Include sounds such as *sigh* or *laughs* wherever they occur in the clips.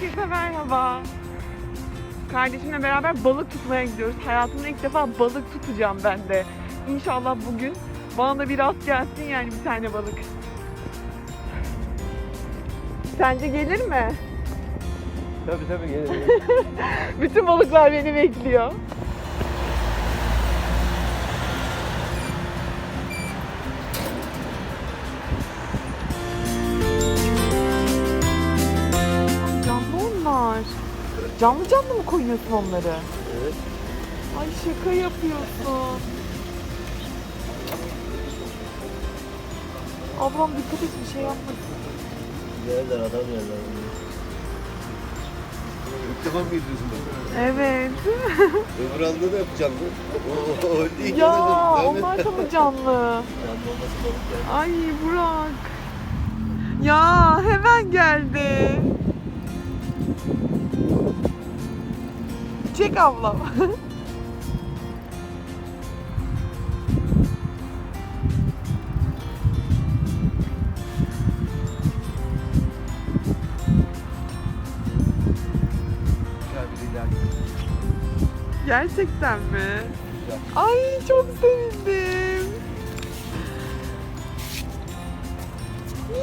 Herkese merhaba. Kardeşimle beraber balık tutmaya gidiyoruz. Hayatımda ilk defa balık tutacağım ben de. İnşallah bugün bana da bir rast gelsin yani bir tane balık. Sence gelir mi? Tabii tabii gelir. *laughs* Bütün balıklar beni bekliyor. Canlı canlı mı koyuyorsun onları? evet. Ay şaka yapıyorsun. Ablam dikkat et bir şey yapmasın. Yerler adam yerler. İlk defa mı gidiyorsun bak? Evet. *laughs* Öbür anda da yapacağım. O, o, o ilk ya dedim, onlar da mı canlı? Canlı. Ay Burak. Ya hemen geldi. Çek ablam. Gerçekten mi? Ay çok sevindim.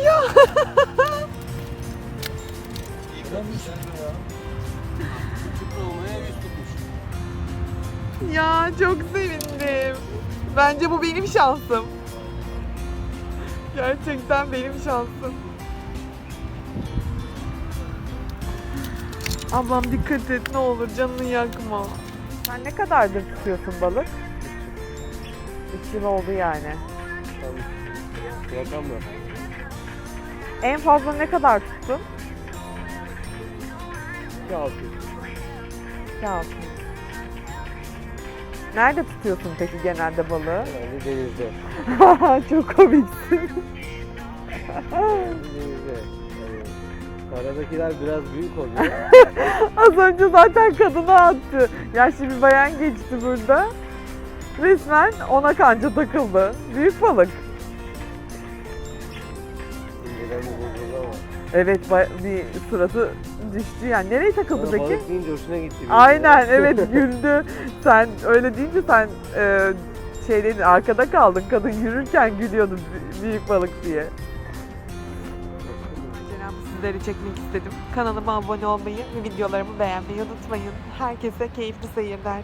Ya Küpre olmaya yüz tutmuş. Ya çok sevindim. Bence bu benim şansım. Gerçekten benim şansım. Ablam dikkat et ne olur canını yakma. Sen ne kadardır tutuyorsun balık? 3 yıl oldu yani. Rakamlar. En fazla ne kadar tuttun? 2 6 sağ olsun. Nerede tutuyorsun peki genelde balığı? Herhalde denizde. *laughs* Çok komiksin. denizde. Karadakiler biraz büyük oluyor. *laughs* Az önce zaten kadına attı. Ya şimdi bayan geçti burada. Resmen ona kanca takıldı. Büyük balık. Evet bir suratı düştü yani. Nereye takıldı Sonra peki? balık deyince hoşuna gitti. Aynen evet *laughs* güldü. Sen öyle deyince sen e, şey dedin arkada kaldın. Kadın yürürken gülüyordu "Bü- büyük balık diye. Sizleri çekmek istedim. Kanalıma abone olmayı ve videolarımı beğenmeyi unutmayın. Herkese keyifli seyirler.